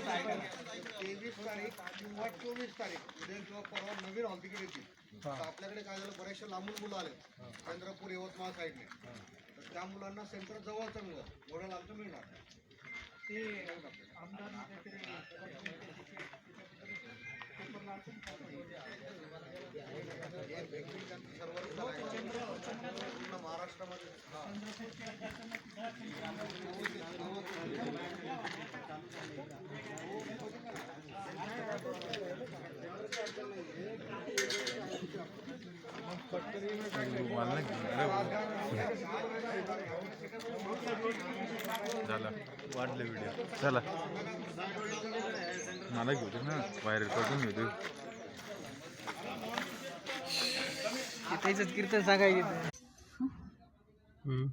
तेवीस तारीख किंवा चोवीस तारीख उद्या किंवा परवा नवीन हॉल तिकीट येतील. तर आपल्याकडे काय झालं बऱ्याचशा लांबून मुलं आले. चंद्रपूर यवतमाळ साईडने तर त्या मुलांना सेंटर जवळचं मिळतं एवढं लांबचं मिळणार ते हे झाला. वाढलं व्हिडिओ चला. मला घेऊ दे ना. व्हायरल करून घेऊ दे. त्याच्यात कीर्तन सांगायचं. 嗯，